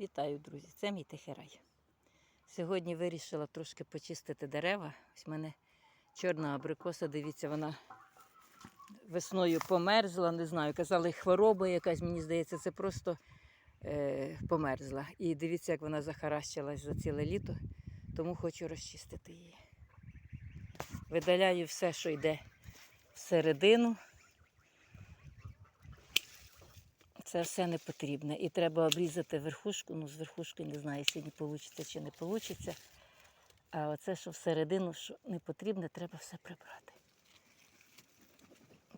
Вітаю, друзі! Це мій тихий. Сьогодні вирішила трошки почистити дерева. Ось в мене чорна абрикоса, дивіться, вона весною померзла, не знаю, казали, хвороба якась, мені здається, це просто е, померзла. І дивіться, як вона захаращилась за ціле літо, тому хочу розчистити її. Видаляю все, що йде всередину. Це все не потрібне. І треба обрізати верхушку. Ну, з верхушки не знаю, сьогодні вийде чи не вийде. А оце, що всередину, що не потрібне, треба все прибрати.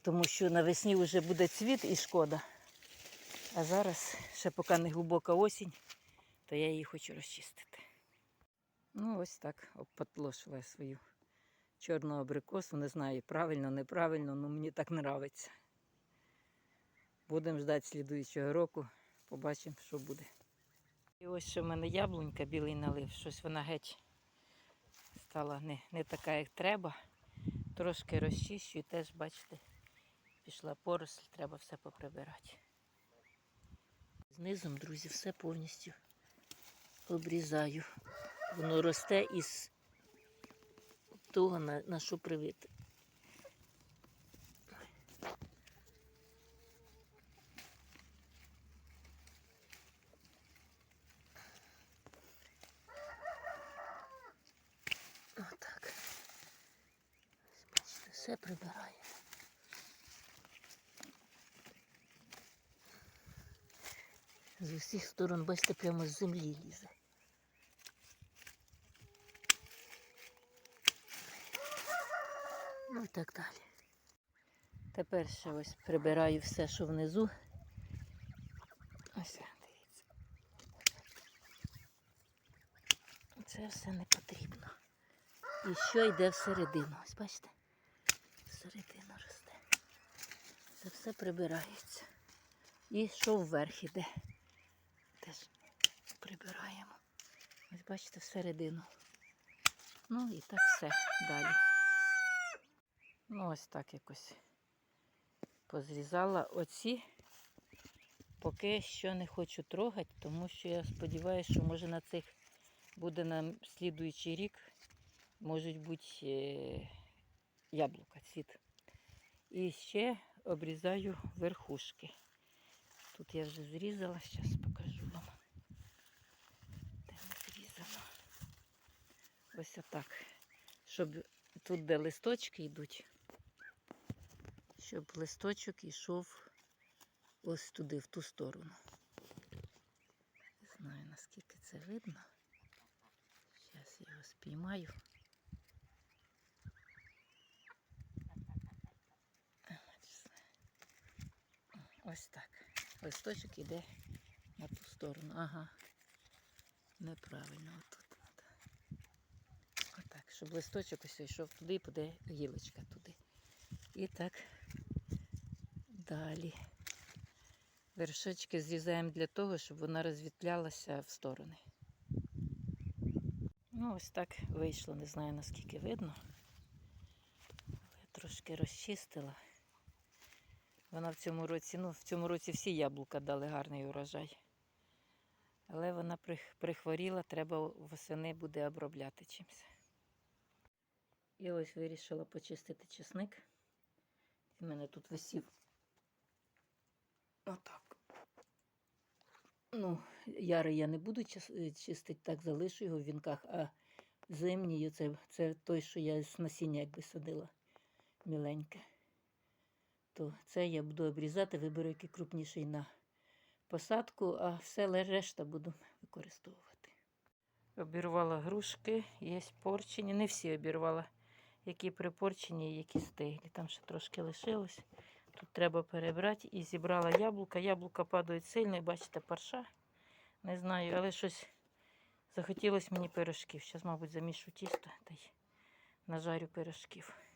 Тому що навесні вже буде цвіт і шкода. А зараз, ще поки не глибока осінь, то я її хочу розчистити. Ну, ось так обпотлошила я свою чорну абрикосу. Не знаю, правильно, неправильно, але мені так подобається. Будемо ждати слідуючого року, побачимо, що буде. І ось ще в мене яблунька білий налив, щось вона геть стала не, не така, як треба. Трошки розчищу і теж, бачите, пішла поросль, треба все поприбирати. Знизом, друзі, все повністю обрізаю. Воно росте із того, на, на що привити. Все прибираю. З усіх сторон, бачите, прямо з землі лізе. Ну і так далі. Тепер ще ось прибираю все, що внизу. Ось, дивіться. Це все не потрібно. І що йде всередину? Ось бачите? Всередину росте. Це все прибирається. І що вверх іде. Теж прибираємо. Ось бачите, всередину. Ну і так все далі. Ну, ось так якось позрізала оці. Поки що не хочу трогати, тому що я сподіваюся, що може на цих буде на слідуючий рік можуть бути е, яблука, цвіт. І ще обрізаю верхушки. Тут я вже зрізала, зараз покажу вам. Де не зрізано. Ось отак. Щоб тут, де листочки йдуть, щоб листочок йшов ось туди, в ту сторону. Не знаю, наскільки це видно. Зараз я його спіймаю. Ось так. Листочок іде на ту сторону. Ага. Неправильно отут. треба. Отак, щоб листочок ось йшов туди і буде гілочка туди. І так далі. Вершочки зрізаємо для того, щоб вона розвітлялася в сторони. Ну, ось так вийшло, не знаю наскільки видно. Але трошки розчистила. Вона в цьому році, ну, в цьому році всі яблука дали гарний урожай. Але вона прихворіла, треба восени буде обробляти чимось. І ось вирішила почистити чесник. В мене тут висів. Отак. Ну, ярий я не буду чистити, так залишу його в вінках, а зимній це, це той, що я з насіння якби садила міленьке то це я буду обрізати, виберу який крупніший на посадку, а все решта буду використовувати. Обірвала грушки, є порчені, не всі обірвала, які припорчені, які стиглі. Там ще трошки лишилось. Тут треба перебрати і зібрала яблука. Яблука падають сильно, бачите, парша. Не знаю, але щось захотілося мені пирожків. Зараз, мабуть, замішу тісто та й нажарю пирожків.